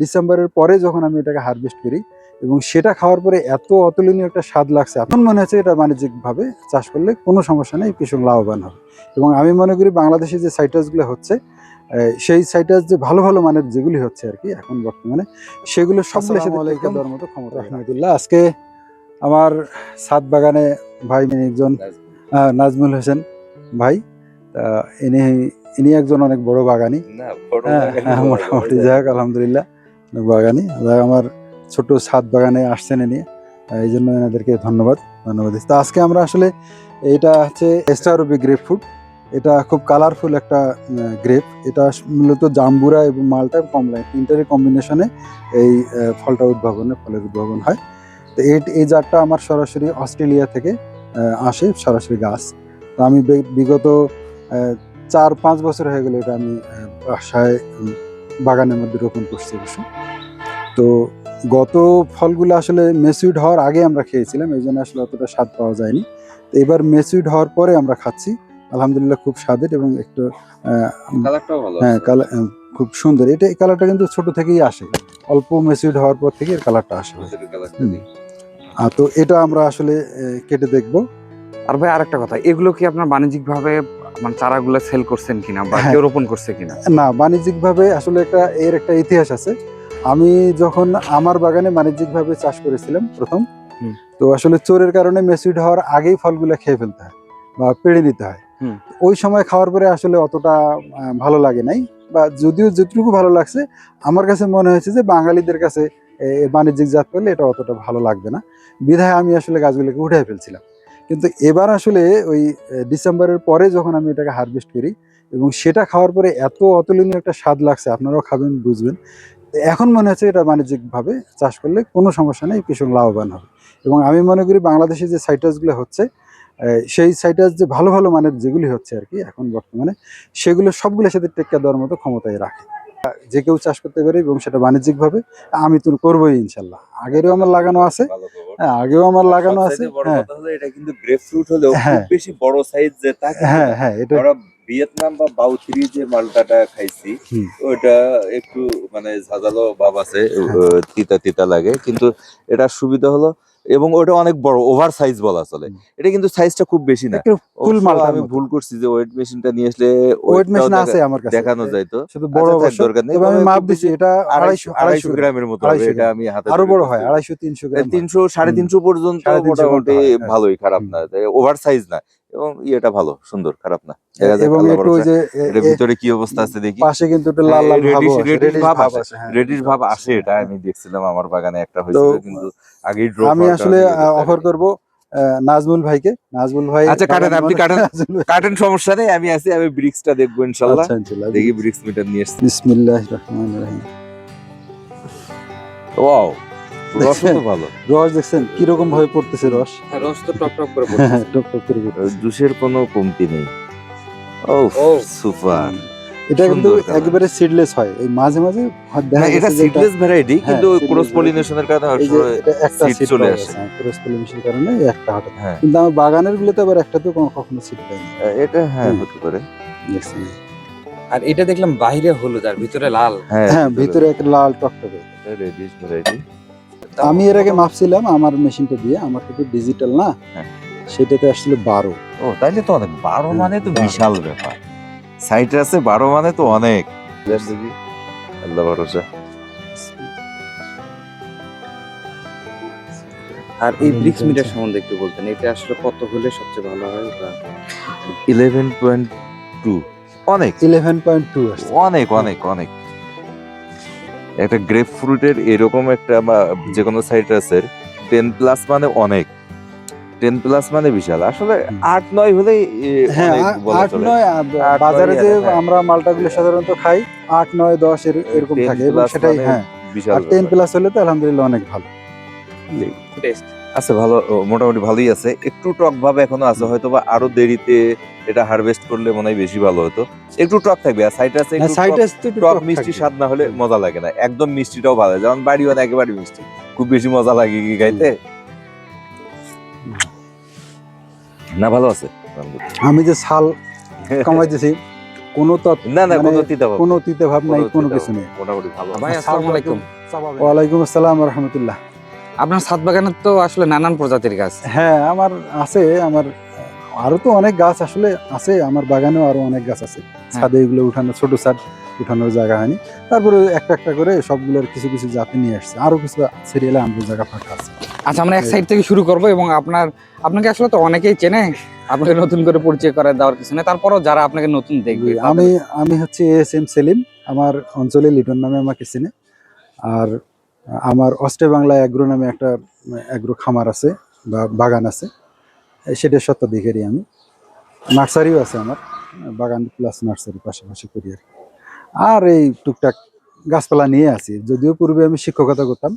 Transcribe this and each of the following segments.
ডিসেম্বরের পরে যখন আমি এটাকে হারভেস্ট করি এবং সেটা খাওয়ার পরে এত অতুলনীয় একটা স্বাদ লাগছে এখন মনে হচ্ছে এটা বাণিজ্যিকভাবে চাষ করলে কোনো সমস্যা নেই কৃষক লাভবান হবে। এবং আমি মনে করি বাংলাদেশে যে সাইটাসগুলো হচ্ছে সেই সাইটাস যে ভালো ভালো মানের যেগুলি হচ্ছে আর কি এখন বর্তমানে সেগুলো সাথে দেওয়ার মতো ক্ষমতা রহমতুল্লাহ। আজকে আমার সাত বাগানে ভাই একজন নাজমুল। হোসেন ভাই তা ইনি ইনি একজন অনেক বড় বাগানি। হ্যাঁ, হ্যাঁ, মোটামুটি। যাই হোক আলহামদুলিল্লাহ। বাগানি। আমার ছোট ছাদ বাগানে আসছেন এ নিয়ে এই জন্য এনাদেরকে ধন্যবাদ ধন্যবাদ। তো আজকে আমরা আসলে এটা হচ্ছে স্টারবি গ্রেপ ফ্রুট এটা খুব কালারফুল একটা গ্রেপ। এটা মূলত জাম্বুরা এবং মালটা কমলা তিনটারই কম্বিনেশনে এই ফলটা উদ্ভাবনে, ফলের উদ্ভাবন হয়। তো এই এই জাতটা আমার সরাসরি অস্ট্রেলিয়া থেকে আসে সরাসরি গাছ। তো আমি বিগত চার পাঁচ বছর হয়ে গেলে এটা আমি বাসায় বাগানের মধ্যে রোপণ করছি অবশ্য। তো গত ফলগুলো আসলে মেসুইড হওয়ার আগে আমরা খেয়েছিলাম এই জন্য আসলে অতটা স্বাদ পাওয়া যায়নি। তো এবার মেসুইড হওয়ার পরে আমরা খাচ্ছি। আলহামদুলিল্লাহ খুব স্বাদের এবং একটু হ্যাঁ কালার খুব সুন্দর। এটা এই কালারটা কিন্তু ছোট থেকেই আসে। অল্প মেসুইড হওয়ার পর থেকে এর কালারটা আসে। তো এটা আমরা আসলে কেটে দেখব। আর ভাই আরেকটা কথা এগুলো কি আপনার বাণিজ্যিক ভাবে মানে চারাগুলো সেল করছেন কিনা বা হ্যাঁ। কেউ রোপণ করছে কিনা? না বাণিজ্যিকভাবে আসলে একটা এর একটা ইতিহাস আছে। আমি যখন আমার বাগানে বাণিজ্যিকভাবে চাষ করেছিলাম প্রথম। তো আসলে চোরের কারণে মেসুইড হওয়ার আগেই ফলগুলো খেয়ে ফেলতে হয় বা পেড়ে নিতে হয়। ওই সময় খাওয়ার পরে আসলে অতটা ভালো লাগে নাই বা যদিও যেটুকু ভালো লাগছে আমার কাছে মনে হয়েছে যে বাঙালিদের কাছে বাণিজ্যিক জাত করলে এটা অতটা ভালো লাগবে না। বিধায় আমি আসলে গাছগুলোকে উঠে ফেলছিলাম। কিন্তু এবার আসলে ওই ডিসেম্বরের পরে যখন আমি এটাকে হারভেস্ট করি এবং সেটা খাওয়ার পরে এত অতুলনীয় একটা স্বাদ লাগছে আপনারাও খাবেন বুঝবেন। এখন মনে হচ্ছে এটা বাণিজ্যিকভাবে চাষ করলে কোনো সমস্যা নেই কৃষক লাভবান হবে। এবং আমি মনে করি বাংলাদেশে যে সাইটাসগুলো হচ্ছে সেই সাইটাস যে ভালো ভালো মানের যেগুলি হচ্ছে আর কি এখন বর্তমানে সেগুলো সবগুলোর সাথে টেক্কা দেওয়ার মতো ক্ষমতায় রাখে। যে কেউ চাষ করতে পারে এবং সেটা বাণিজ্যিকভাবে আমি তো করবোই ইনশাল্লাহ। আগেরও আমার লাগানো আছে হ্যাঁ আগেও আমার লাগানো আছে হ্যাঁ। এটা কিন্তু গ্রেপ ফ্রুট হলেও হ্যাঁ। বেশি বড় সাইজ যে তা হ্যাঁ হ্যাঁ এটা ভিয়েতনাম বা বাউথিরি যে মালটাটা খাইছি। ওটা একটু মানে ঝাঁঝালো ভাব আছে। তিতা তিতা লাগে কিন্তু এটা সুবিধা হলো এবং ওটা অনেক বড় ওভার সাইজ বলা চলে এটা কিন্তু সাইজটা খুব বেশি না ফুল মালটার আমি ভুল করছি যে ওয়েট মেশিনটা নিয়ে আসলে ওয়েট মেশিন আছে আমার কাছে দেখানো যায় তো শুধু বড় আচ্ছা, দরকার নেই আমি মাপ বেশি এটা আড়াইশো আড়াইশো গ্রাম। গ্রামের মতো হবে এটা আমি হাতে আরও বড় হয় আড়াইশো তিনশো গ্রাম হয়। তিনশো সাড়ে হুম। তিনশো পর্যন্ত সাড়ে তিনশো মোটামুটি হয়। ভালোই খারাপ। না ওভার সাইজ না এবং ইয়েটা ভালো সুন্দর খারাপ না। এবং একটু ওই যে ভিতরে কি অবস্থা আছে দেখি। পাশে কিন্তু একটু লাল লাল হ্যাঁ, ভাব আছে হ্যাঁ। রেডিশ ভাব আসে এটা আমি দেখছিলাম আমার বাগানে একটা হয়েছিল কিন্তু আগেই ড্র আমি আসলে অফার করব নাজমুল ভাইকে। নাজমুল ভাই আচ্ছা, কাটেন, আপনি কাটেন। কাটেন সমস্যা নেই আমি আছি আমি ব্রিক্সটা দেখব ইনশাল্লাহ আচ্ছা ইনশাআল্লাহ দেখি ব্রিক্স মিটার নিয়ে এসছি বিসমিল্লাহির রহমানির রহিম। ওয়াও। রস তো ভালো। রস দেখছেন? কি রকম ভাবে পড়তেছে রস? রস তো টপ টপ করে হ্যাঁ, টপ টপ করে পড়তেছে। জুসের কোনো কমতি নেই। ও। সুপার। এটা কিন্তু একেবারে সিডলেস হয়। এই মাঝে মাঝে দেখা এটা সিডলেস ভ্যারাইটি হ্যাঁ, কিন্তু ক্রস পলিনেশনের কারণে একটা সিড চলে আসে। ক্রস পলিনেশনের কারণে একটা হঠাৎ হ্যাঁ। কিন্তু আমার বাগানের গুলোতে আবার একটাতেও কোনো- কখনো সিড পাইনি এটা হ্যাঁ হতে পারে। আর এটা দেখলাম বাইরে হলুদ আর ভিতরে লাল। হ্যাঁ ভিতরে একটা লাল টকটকে। রেডিশ ভ্যারাইটি আমি এর আগে মাপছিলাম আমার মেশিনটা দিয়ে আমার কিন্তু ডিজিটাল না। হ্যাঁ। সেটাতে আসলে বারো। ও তাইলে তো অনেক। বারো মানে তো বিশাল ব্যাপার। সাইট্রাসে বারো মানে তো অনেক। আল্লাহ ভরসা। আর এই ব্রিক্স মিটার সম্বন্ধে একটু বলতেন এটা আসলে কত হলে সবচেয়ে ভালো হয় ইলেভেন পয়েন্ট টু অনেক। ইলেভেন পয়েন্ট টু অনেক অনেক অনেক। একটা গ্রেপ ফ্রুটের এরকম একটা বা যে কোনো সাইট্রাসের টেন প্লাস মানে অনেক। টেন প্লাস মানে বিশাল। আসলে আট নয় হলেই হ্যাঁ অনেক আট নয় বাজারে যে হ্যাঁ। আমরা মালটাগুলো সাধারণত খাই আট নয় দশ এরকম 10 থাকে এবং সেটাই মানে হ্যাঁ। বিশাল টেন প্লাস হলে তো আলহামদুলিল্লাহ অনেক ভালো। টেস্ট আছে ভালো মোটামুটি ভালোই আছে। একটু টক ভাবে এখনও আছে হয়তো বা আরও দেরিতে এটা হারভেস্ট করলে মনে হয় বেশি ভালো হতো। একটু টক থাকবে আর সাইট্রাসে টক- তো একটু টক মিষ্টি স্বাদ না হলে মজা লাগে না একদম মিষ্টিটাও ভালো যেমন বাড়ি মানে একেবারে মিষ্টি খুব বেশি মজা লাগে কি খাইতে? না ভালো আছে। আমি যে ছাল কমাইতেছি কোনো তৎ- না না মানে কোনো তিতা ভাব কোনো তিতে ভাব নাই কোনো কিছু নেই। মোটামুটি ভালো। ভাই আসসালামু আলাইকুম। ওয়ালাইকুম আসসালাম রহমতুল্লাহ। আপনার ছাদ বাগানের তো আসলে নানান প্রজাতির গাছ। হ্যাঁ আমার আছে আমার আরও তো অনেক গাছ আসলে আছে আমার বাগানেও আরও অনেক গাছ আছে। ছাদে এগুলো উঠানো ছোট ছাদ উঠানোর জায়গা হয়নি। তারপরে একটা একটা করে সবগুলোর কিছু কিছু জাতি নিয়ে আসছে। আরও কিছু সিরিয়ালে আমাদের জায়গা ফাঁকা আছে। আচ্ছা আমরা এক সাইড থেকে শুরু করব এবং আপনার আপনাকে আসলে তো অনেকেই চেনে আপনাকে নতুন করে পরিচয় করে দেওয়ার কিছু নেই। তারপরও যারা আপনাকে নতুন দেখবে আমি আমি হচ্ছে এস এম সেলিম আমার অঞ্চলে লিটন নামে আমাকে চিনে। আর আমার অস্টে বাংলা অ্যাগ্রো নামে একটা অ্যাগ্রো খামার আছে বা বাগান আছে। সেটার স্বত্বাধিকারী আমি। নার্সারিও আছে আমার, বাগান প্লাস নার্সারি পাশাপাশি করি আর। আর এই টুকটাক গাছপালা নিয়ে আছি। যদিও পূর্বে আমি শিক্ষকতা করতাম,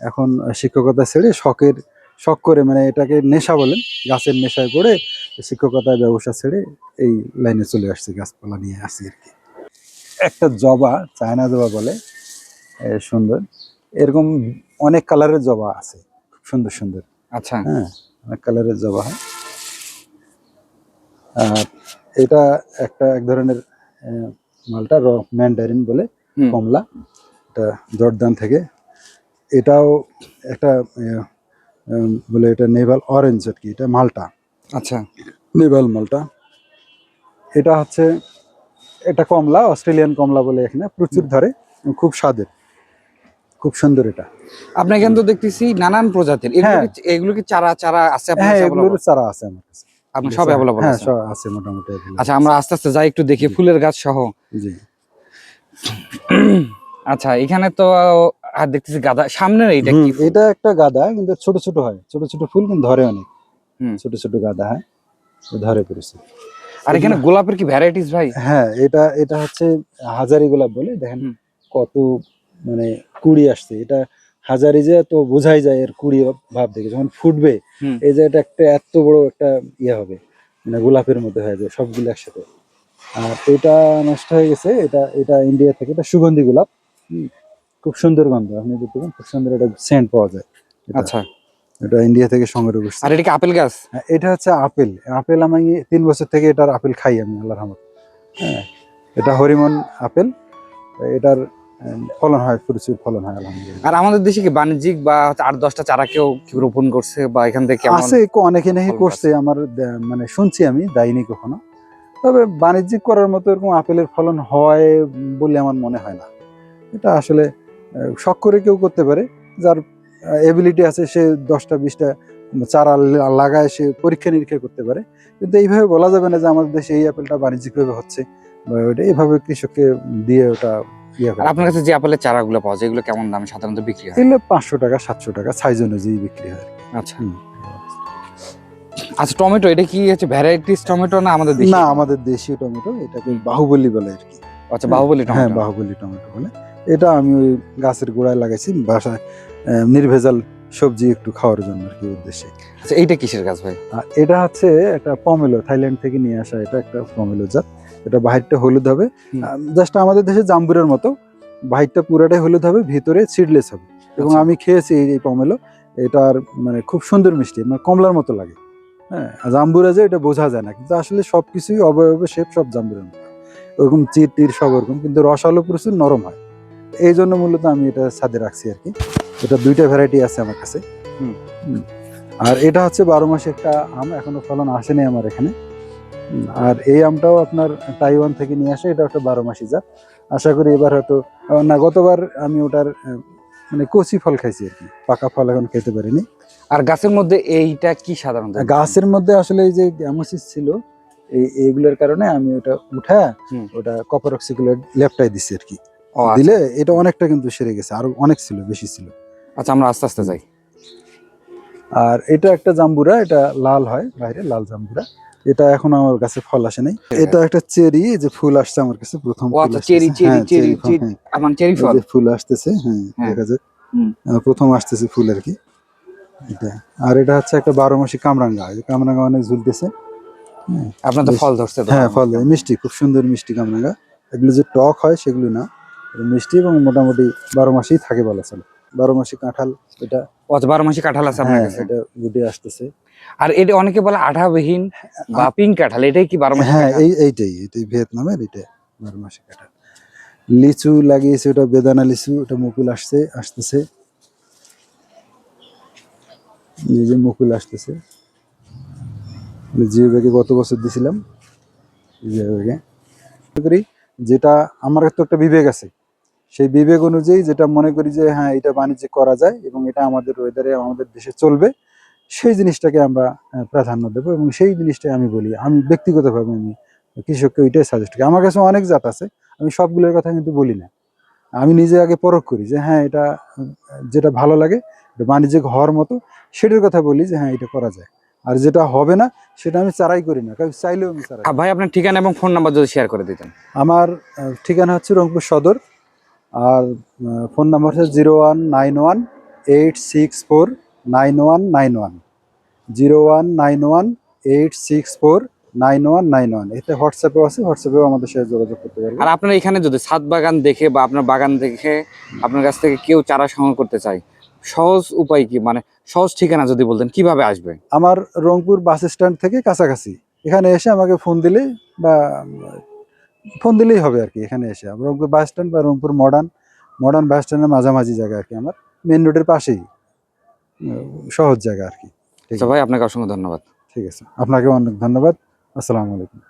এখন শিক্ষকতা ছেড়ে শখের, শখ করে মানে এটাকে নেশা বলেন, গাছের নেশায় পড়ে শিক্ষকতার ব্যবসা ছেড়ে এই লাইনে চলে আসছি, গাছপালা নিয়ে আসি আর কি। একটা জবা, চায়না জবা বলে সুন্দর। এরকম অনেক কালারের জবা আছে খুব সুন্দর সুন্দর। আচ্ছা। হ্যাঁ অনেক কালারের জবা হয়। আর এটা একটা এক ধরনের মালটা র ম্যান্ডারিন বলে কমলা। এটা জর্দান থেকে। এটাও একটা বলে এটা নেভাল অরেঞ্জ আর কি এটা মালটা। আচ্ছা। নেভাল মালটা। এটা হচ্ছে এটা কমলা অস্ট্রেলিয়ান কমলা বলে এখানে প্রচুর ধরে খুব স্বাদের। খুব সুন্দর এটা। আপনি এখানে তো দেখতেছি নানান প্রজাতির। এগুলো হ্যাঁ। কি- চারা চারা আছে হ্যাঁ এগুলোর চারা আছে আমার কাছে। আপনার সব অ্যাভেলেবল হ্যাঁ আছে? আছে মোটামুটি আচ্ছা আমরা আস্তে আস্তে যাই একটু দেখি ফুলের গাছ সহ। জি। আচ্ছা এখানে তো আর দেখতেছি গাদা সামনের এইটা কি এটা একটা গাদা কিন্তু ছোট ছোট হয়। ছোট ছোট ফুল কিন্তু ধরে অনেক। হুম। ছোট ছোট গাদা হয়। ধরে পড়েছে। আর এখানে গোলাপের কি ভ্যারাইটিস ভাই? হ্যাঁ এটা এটা হচ্ছে হাজারি গোলাপ বলে। দেখেন কত মানে কুড়ি আসছে। এটা হাজারি যে তো বোঝাই যায় এর কুড়ি ভাব দেখে। যখন ফুটবে এই যে এটা একটা এত বড় একটা ইয়ে হবে মানে গোলাপের মধ্যে হয়ে যায় সবগুলো একসাথে। আর এটা নষ্ট হয়ে গেছে এটা এটা ইন্ডিয়া থেকে এটা সুগন্ধি গোলাপ। খুব সুন্দর গন্ধ আপনি দেখতে পাবেন খুব সুন্দর একটা সেন্ট পাওয়া যায়। আচ্ছা। এটা ইন্ডিয়া থেকে সংগ্রহ করছি। আর এটা কি আপেল গাছ? হ্যাঁ, এটা হচ্ছে আপেল। আপেল আমি তিন বছর থেকে এটার আপেল খাই আমি আল্লাহর রহমত। হ্যাঁ এটা হরিমন আপেল। এটার ফলন হয় প্রচুর ফলন হয় আলহামদুলিল্লাহ। আর আমাদের দেশে কি বাণিজ্যিক বা আট দশটা চারা কেউ কি রোপণ করছে বা এখান থেকে আছে অনেকে নাকি করছে আমার মানে শুনছি আমি দেয়নি কখনো। তবে বাণিজ্যিক করার মতো এরকম আপেলের ফলন হয় বলে আমার মনে হয় না। এটা আসলে শখ করে কেউ করতে পারে। যার এবিলিটি আছে সে দশটা বিশটা চারা লাগায় সে পরীক্ষা নিরীক্ষা করতে পারে। কিন্তু এইভাবে বলা যাবে না যে আমাদের দেশে এই আপেলটা বাণিজ্যিকভাবে হচ্ছে। বা ওটা এইভাবে কৃষককে দিয়ে ওটা আর আপনার কাছে যে আপেলের চারাগুলো পাওয়া যায় এগুলো কেমন দামে সাধারণত বিক্রি হয়? এগুলো পাঁচশো টাকা সাতশো টাকা সাইজ অনুযায়ী বিক্রি হয়। আচ্ছা। আচ্ছা টমেটো এটা কি হচ্ছে ভ্যারাইটিস টমেটো না আমাদের দেশি? না আমাদের দেশীয় টমেটো এটাকে বাহুবলী বলে আর কি। আচ্ছা বাহুবলী হ্যাঁ টমেটো। বাহুবলী টমেটো বলে। এটা আমি ওই গাছের গোড়ায় লাগাইছি বাসায় নির্ভেজাল সবজি একটু খাওয়ার জন্য আর কি উদ্দেশ্যে। আচ্ছা এইটা কিসের গাছ ভাই? এটা হচ্ছে একটা পমেলো থাইল্যান্ড থেকে নিয়ে আসা এটা একটা পমেলো জাত। এটা বাহিরটা হলুদ হবে। জাস্ট আমাদের দেশে জাম্বুরের মতো। বাহিরটা পুরাটাই হলুদ হবে ভিতরে সিডলেস হবে। এবং আচ্ছা। আমি খেয়েছি এই- এই পমেলো এটার মানে খুব সুন্দর মিষ্টি মানে কমলার মতো লাগে। হ্যাঁ জাম্বুরা যে এটা বোঝা যায় না কিন্তু আসলে সবকিছুই অবয়বে শেপ সব জাম্বুরের মতো। ওরকম চির টির সব ওরকম কিন্তু রসালো প্রচুর নরম হয়। এই জন্য মূলত আমি এটা ছাদে রাখছি আর কি। এটা দুইটা ভ্যারাইটি আছে আমার কাছে। হুম। হুম। আর এটা হচ্ছে বারো মাসে একটা আম এখনও ফলন আসেনি আমার এখানে। আর এই আমটাও আপনার তাইওয়ান থেকে নিয়ে আসে এটা একটা বারো মাসি জাত। আশা করি এবার হয়তো না গতবার আমি ওটার মানে কচি ফল খাইছি আর কি। পাকা ফল এখন খেতে পারিনি। আর গাছের মধ্যে এইটা কি সাধারণত? গাছের মধ্যে আসলে এই যে গ্যামোসিস ছিল এই এইগুলোর কারণে আমি ওটা উঠা। ওটা কপার অক্সিকুলেট লেপটাই দিছি আর কি। আচ্ছা। দিলে এটা অনেকটা কিন্তু সেরে গেছে আরও অনেক ছিল বেশি ছিল। আচ্ছা আমরা আস্তে আস্তে যাই। আর এটা একটা জাম্বুরা এটা লাল হয় বাইরে লাল জাম্বুরা। এটা এখন আমার কাছে ফল আসে নাই। এটা একটা চেরি যে ফুল আসছে আমার কাছে প্রথম ফুল আচ্ছা, আসতেছে। চেরি, চেরি, হ্যাঁ, চেরি। হ্যাঁ। আমার চেরি ফল। ফুল আসতেছে হ্যাঁ হ্যাঁ। দেখা যাক। প্রথম আসতেছে ফুল আর কি। এটা। আর এটা হচ্ছে একটা বারো মাসি কামরাঙ্গা কামরাঙ্গা অনেক ঝুলতেছে। হ্যাঁ। আপনার তো ফল ধরছে হ্যাঁ ফল মিষ্টি খুব সুন্দর মিষ্টি কামরাঙ্গা। এগুলো যে টক হয় সেগুলো না। মিষ্টি এবং মোটামুটি বারো মাসেই থাকে বলা চলে। বারো মাসি কাঁঠাল এটা আচ্ছা বারো মাসি কাঁঠাল আছে আপনার হ্যাঁ কাছে? এটা গুটে আসতেছে। আর এটা অনেকে বলে আঠাবিহীন বা পিঙ্ক কাঁঠাল এটাই কি বারো মাসি হ্যাঁ এই এইটাই এটাই ভিয়েতনামের এটা বারো মাসে কাঁঠাল। লিচু লাগিয়েছে ওটা বেদানা লিচু ওটা মুকুল আসছে আসতেছে। এই যে মুকুল আসতেছে। জিও ব্যাগে গত বছর দিছিলাম। জিও ব্যাগে করি যেটা আমার তো একটা বিবেক আছে। সেই বিবেক অনুযায়ী যেটা মনে করি যে হ্যাঁ এটা বাণিজ্য করা যায় এবং এটা আমাদের ওয়েদারে আমাদের দেশে চলবে সেই জিনিসটাকে আমরা প্রাধান্য দেবো এবং সেই জিনিসটাই আমি বলি। আমি ব্যক্তিগতভাবে আমি কৃষককে ওইটাই সাজেস্ট করি। আমার কাছে অনেক জাত আছে আমি সবগুলোর কথা কিন্তু বলি না। আমি নিজে আগে পরখ করি যে হ্যাঁ এটা যেটা ভালো লাগে এটা বাণিজ্যিক হওয়ার মতো সেটার কথা বলি যে হ্যাঁ এটা করা যায়। আর যেটা হবে না সেটা আমি চারাই করি না কারণ চাইলেও আমি চারাই ভাই আপনার ঠিকানা এবং ফোন নাম্বার যদি শেয়ার করে দিতেন। আমার ঠিকানা হচ্ছে রংপুর সদর আর ফোন নাম্বার হচ্ছে zero one nine one eight six four nine one nine one. Zero one nine one eight six four nine one nine one. এতে হোয়াটসঅ্যাপেও আছে হোয়াটসঅ্যাপেও আমাদের সাথে যোগাযোগ করতে পারবে। আর আপনার এখানে যদি ছাদ বাগান দেখে বা আপনার বাগান দেখে আপনার কাছ থেকে কেউ চারা সংগ্রহ করতে চায় সহজ উপায় কি? মানে সহজ ঠিকানা যদি বলতেন কীভাবে আসবে? আমার রংপুর বাস স্ট্যান্ড থেকে কাছাকাছি। এখানে এসে আমাকে ফোন দিলে বা ফোন দিলেই হবে আর কি এখানে এসে। রংপুর বাস স্ট্যান্ড বা রংপুর মডার্ন মডার্ন বাস স্ট্যান্ডের মাঝামাঝি জায়গা আর কি আমার। মেন রোডের পাশেই সহজ জায়গা আর কি। ঠিক আছে? ভাই আপনাকে অসংখ্য ধন্যবাদ। ঠিক আছে। আপনাকে অনেক ধন্যবাদ। আসসালামু আলাইকুম।